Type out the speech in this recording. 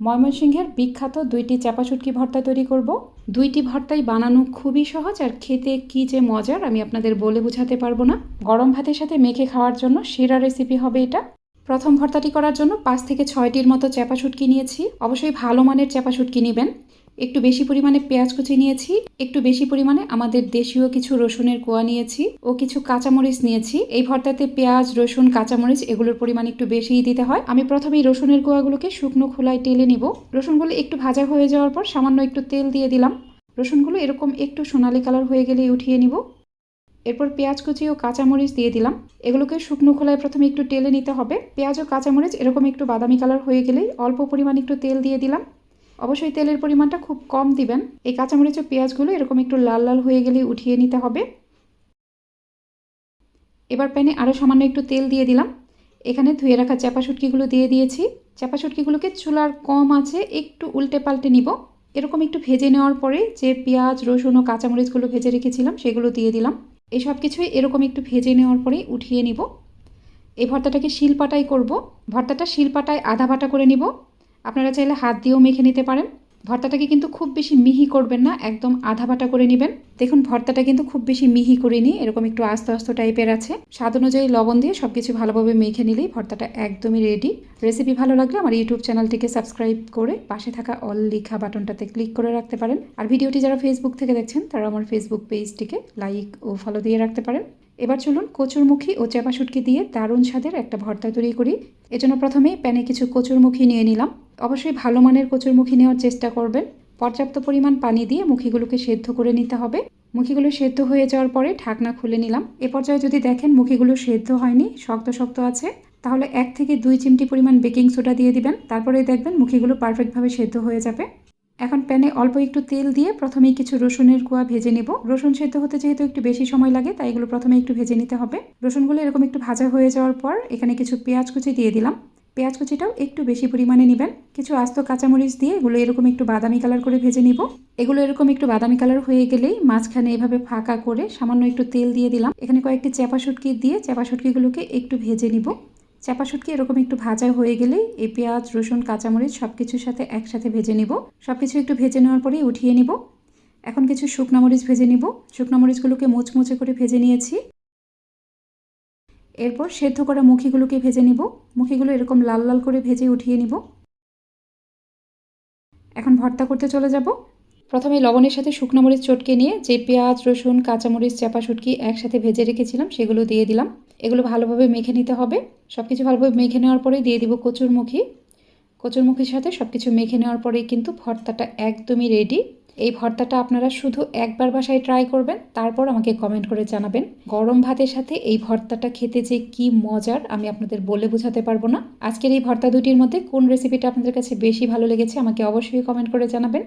ময়মনসিংহের বিখ্যাত দুইটি চাপা শুটকি ভর্তা তৈরি করব। দুইটি ভর্তাই বানানো খুবই সহজ আর খেতে কী যে মজার আমি আপনাদের বলে বোঝাতে পারব না। গরম ভাতের সাথে মেখে খাওয়ার জন্য সেরা রেসিপি হবে এটা। প্রথম ভর্তাটি করার জন্য পাঁচ থেকে ছয়টির মতো চাপা শুটকি নিয়েছি। অবশ্যই ভালো মানের চাপা শুটকি নেবেন। একটু বেশি পরিমাণে পেঁয়াজ কুচি নিয়েছি, একটু বেশি পরিমাণে আমাদের দেশীয় কিছু রসুনের কোয়া নিয়েছি ও কিছু কাঁচামরিচ নিয়েছি। এই ভর্তাতে পেঁয়াজ, রসুন, কাঁচামরিচ এগুলোর পরিমাণ একটু বেশিই দিতে হয়। আমি প্রথমেই রসুনের কোয়াগুলোকে শুকনো খোলায় টেলে নিব। রসুনগুলো একটু ভাজা হয়ে যাওয়ার পর সামান্য একটু তেল দিয়ে দিলাম। রসুনগুলো এরকম একটু সোনালি কালার হয়ে গেলেই উঠিয়ে নিব। এরপর পেঁয়াজ কুচি ও কাঁচামরিচ দিয়ে দিলাম। এগুলোকে শুকনো খোলায় প্রথমে একটু টেলে নিতে হবে। পেঁয়াজ ও কাঁচামরিচ এরকম একটু বাদামি কালার হয়ে গেলেই অল্প পরিমাণ একটু তেল দিয়ে দিলাম। অবশ্যই তেলের পরিমাণটা খুব কম দিবেন। এই কাঁচামরিচ ও পেঁয়াজগুলো এরকম একটু লাল লাল হয়ে গেলেই উঠিয়ে নিতে হবে। এবার প্যানে আরও সামান্য একটু তেল দিয়ে দিলাম। এখানে ধুয়ে রাখা চাপা শুটকিগুলো দিয়ে দিয়েছি। চাপা শুটকিগুলোকে চুলার কম আছে, একটু উল্টে পাল্টে নিব। এরকম একটু ভেজে নেওয়ার পরে যে পেঁয়াজ, রসুন ও কাঁচামরিচগুলো ভেজে রেখেছিলাম, সেগুলো দিয়ে দিলাম। এই সব কিছুই এরকম একটু ভেজে নেওয়ার পরেই উঠিয়ে নিব। এই ভর্তাটাকে শিলপাটাই করব। ভর্তাটা শিলপাটায় আধা বাটা করে নিব। আপনারা চাইলে হাত দিয়েও মেখে নিতে পারেন। ভর্তাটাকে কিন্তু খুব বেশি মিহি করবেন না, একদম আধা বাটা করে নেবেন। দেখুন, ভর্তাটা কিন্তু খুব বেশি মিহি করিনি, এরকম একটু আস্তে আস্তে টাইপের আছে। স্বাদ অনুযায়ী লবণ দিয়ে সব কিছু ভালোভাবে মেখে নিলেই ভর্তাটা একদমই রেডি রেসিপি ভালো লাগলে আমার ইউটিউব চ্যানেলটিকে সাবস্ক্রাইব করে পাশে থাকা অল লিখা বাটনটাতে ক্লিক করে রাখতে পারেন। আর ভিডিওটি যারা ফেসবুক থেকে দেখছেন তারা আমার ফেসবুক পেজটিকে লাইক ও ফলো দিয়ে রাখতে পারেন। এবার চলুন কচুরমুখী ও চাপা শুটকি দিয়ে দারুণ স্বাদের একটা ভর্তা তৈরি করি। এজন্য প্রথমে প্যানে কিছু কচুরমুখী নিয়ে নিলাম। অবশ্যই ভালো মানের কচুরমুখী নেওয়ার চেষ্টা করবেন। পর্যাপ্ত পরিমাণ পানি দিয়ে মুখিগুলোকে সেদ্ধ করে নিতে হবে। মুখিগুলো সেদ্ধ হয়ে যাওয়ার পরে ঢাকনা খুলে নিলাম। এ পর্যায়ে যদি দেখেন মুখিগুলো সেদ্ধ হয়নি, শক্ত শক্ত আছে, তাহলে এক থেকে দুই চিমটি পরিমাণ বেকিং সোডা দিয়ে দিবেন। তারপরে দেখবেন মুখিগুলো পারফেক্টভাবে সেদ্ধ হয়ে যাবে। এখন প্যানে অল্প একটু তেল দিয়ে প্রথমেই কিছু রসুনের কুয়া ভেজে নেব। রসুন সেদ্ধ হতে যেহেতু একটু বেশি সময় লাগে, তাই এগুলো প্রথমে একটু ভেজে নিতে হবে। রসুনগুলো এরকম একটু ভাজা হয়ে যাওয়ার পর এখানে কিছু পেঁয়াজ কুচি দিয়ে দিলাম। পেঁয়াজ কুচিটাও একটু বেশি পরিমাণে নেবেন। কিছু আস্ত কাঁচামরিচ দিয়ে এগুলো এরকম একটু বাদামি কালার করে ভেজে নিব। এগুলো এরকম একটু বাদামি কালার হয়ে গেলেই মাঝখানে এভাবে ফাঁকা করে সামান্য একটু তেল দিয়ে দিলাম। এখানে কয়েকটি চেপা শুটকি দিয়ে চেপা শুটকিগুলোকে একটু ভেজে নিব। চাপা শুটকি এরকম একটু ভাজা হয়ে গেলে এই পেঁয়াজ, রসুন, কাঁচামরিচ সব কিছুর সাথে একসাথে ভেজে নিব। সব কিছু একটু ভেজে নেওয়ার পরেই উঠিয়ে নিব। এখন কিছু শুকনো মরিচ ভেজে নিব। শুকনো মরিচগুলোকে মুচমুচে করে ভেজে নিয়েছি। এরপর সেদ্ধ করা মুখিগুলোকে ভেজে নিব। মুখিগুলো এরকম লাল লাল করে ভেজে উঠিয়ে নিব। এখন ভর্তা করতে চলে যাব। প্রথমে লবণের সাথে শুকনো মরিচ চটকে নিয়ে যে পেঁয়াজ, রসুন, কাঁচামরিচ চাপা শুটকি একসাথে ভেজে রেখেছিলাম সেগুলো দিয়ে দিলাম। এগুলো ভালোভাবে মেখে নিতে হবে। সব কিছু ভালোভাবে মেখে নেওয়ার পরেই দিয়ে দিব কচুরমুখী। কচুরমুখির সাথে সব কিছু মেখে নেওয়ার পরেই কিন্তু ভর্তাটা একদমই রেডি এই ভর্তাটা আপনারা শুধু একবার বাসায় ট্রাই করবেন, তারপর আমাকে কমেন্ট করে জানাবেন। গরম ভাতের সাথে এই ভর্তাটা খেতে যে কি মজার, আমি আপনাদের বলে বোঝাতে পারব না। আজকের এই ভর্তা দুটির মধ্যে কোন রেসিপিটা আপনাদের কাছে বেশি ভালো লেগেছে, আমাকে অবশ্যই কমেন্ট করে জানাবেন।